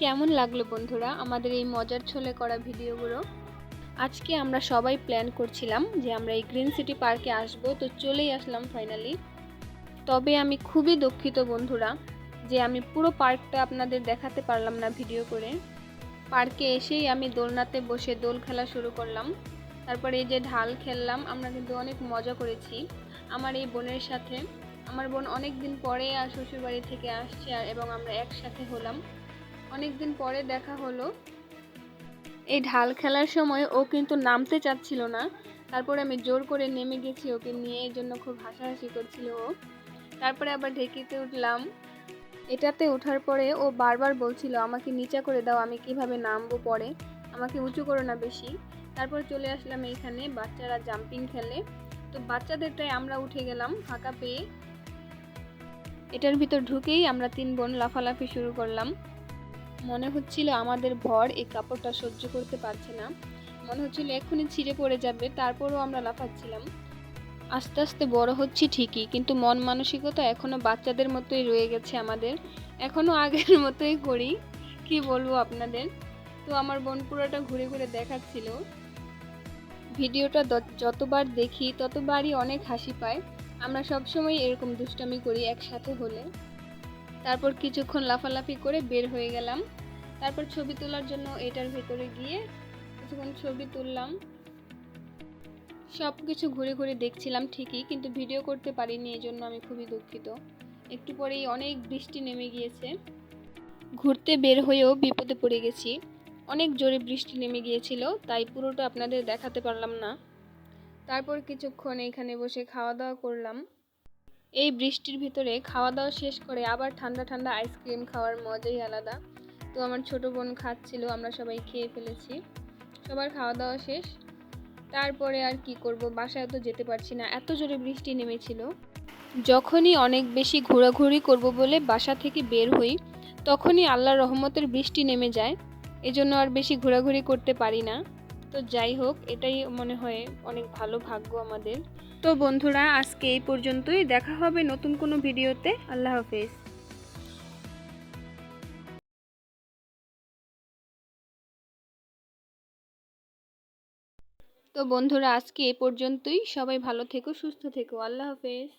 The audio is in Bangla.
লাগল বন্ধুরা আমাদের এই মজার ছলে করা ভিডিওগুলো? আজকে আমরা সবাই প্ল্যান করছিলাম যে আমরা এই গ্রিন সিটি পার্কে আসব, তো চলেই আসলাম ফাইনালি তবে আমি খুবই দুঃখিত বন্ধুরা যে আমি পুরো পার্কটা আপনাদের দেখাতে পারলাম না ভিডিও করে। পার্কে এসেই আমি দোলনাতে বসে দোল খেলা শুরু করলাম। তারপরে এই যে ঢাল খেললাম, আমরা কিন্তু অনেক মজা করেছি। আমার এই বোনের সাথে, আমার বোন অনেক দিন পরে আর শ্বশুরবাড়ি থেকে আসছে আর এবং আমরা একসাথে হলাম। অনেক দিন পরে দেখা হলো। এই ঢাল খেলার সময় ও কিন্তু নামতে চাচ্ছিল না। তারপরে আমি জোর করে নেমে গেছি ওকে নিয়ে, এই জন্য খুব হাসাহাসি করছিল ও। তারপরে আবার ঢেকিতে উঠলাম। এটাতে ওঠার পরে ও বারবার বলছিল, আমাকে নিচা করে দাও, আমি কীভাবে নামবো পরে? আমাকে উঁচু করো না বেশি। তারপর চলে আসলাম এইখানে, বাচ্চারা জাম্পিং খেলে। তো বাচ্চাদেরটাই আমরা উঠে গেলাম ফাঁকা পেয়ে। এটার ভিতর ঢুকেই আমরা তিন বোন লাফালাফি শুরু করলাম। মনে হচ্ছিল আমাদের ভর এই কাপড়টা সহ্য করতে পারছে না। মনে হচ্ছিল এক্ষুনি ছিঁড়ে পড়ে যাবে, তারপরও আমরা লাফাচ্ছিলাম। আস্তে আস্তে বড় হচ্ছি ঠিকই, কিন্তু মন মানসিকতা এখনও বাচ্চাদের মতোই রয়ে গেছে আমাদের। এখনও আগের মতোই করি। কি বলব আপনাদের? তো আমার বোন পুরোটা ঘুরে ঘুরে দেখাচ্ছিল। ভিডিওটা যতবার দেখি ততবারই অনেক হাসি পায়। আমরা সবসময় এরকম দুষ্টামি করি একসাথে হলে। তারপর কিছুক্ষণ লাফালাফি করে বের হয়ে গেলাম। তারপর ছবি তোলার জন্য এটার ভেতরে গিয়ে কিছুক্ষণ ছবি তুললাম। সব কিছু ঘুরে ঘুরে দেখছিলাম ঠিকই, কিন্তু ভিডিও করতে পারিনি এই জন্য আমি খুবই দুঃখিত। একটু পরেই অনেক বৃষ্টি নেমে গিয়েছে। ঘুরতে বের হয়েও বিপদে পড়ে গেছি। অনেক জোরে বৃষ্টি নেমে গিয়েছিল, তাই পুরোটা আপনাদের দেখাতে পারলাম না। তারপর কিছুক্ষণ এখানে বসে খাওয়া দাওয়া করলাম। এই বৃষ্টির ভিতরে খাওয়া দাওয়া শেষ করে আবার ঠান্ডা ঠান্ডা আইসক্রিম খাওয়ার মজাই আলাদা। তো আমার ছোট বোন খাচ্ছিল, আমরা সবাই খেয়ে ফেলেছি। সবার খাওয়া দাওয়া শেষ। তারপরে আর কি করব, বাসায় তো যেতে পারছি না, এত জোরে বৃষ্টি নেমেছিল। যখনই অনেক বেশি ঘোরাঘুরি করব বলে বাসা থেকে বের হই, তখনই আল্লাহর রহমতের বৃষ্টি নেমে যায়। এজন্য আর বেশি ঘোরাঘুরি করতে পারি না। তো যাই হোক এটাই মনে হয় অনেক ভালো ভাগ্য আমাদের। তো বন্ধুরা আজকে এই পর্যন্তই। দেখা হবে নতুন কোনো ভিডিওতে। আল্লাহ হাফেজ। তো বন্ধুরা আজকে এ পর্যন্তই। সবাই ভালো থেকো সুস্থ থেকো। আল্লাহ হাফেজ।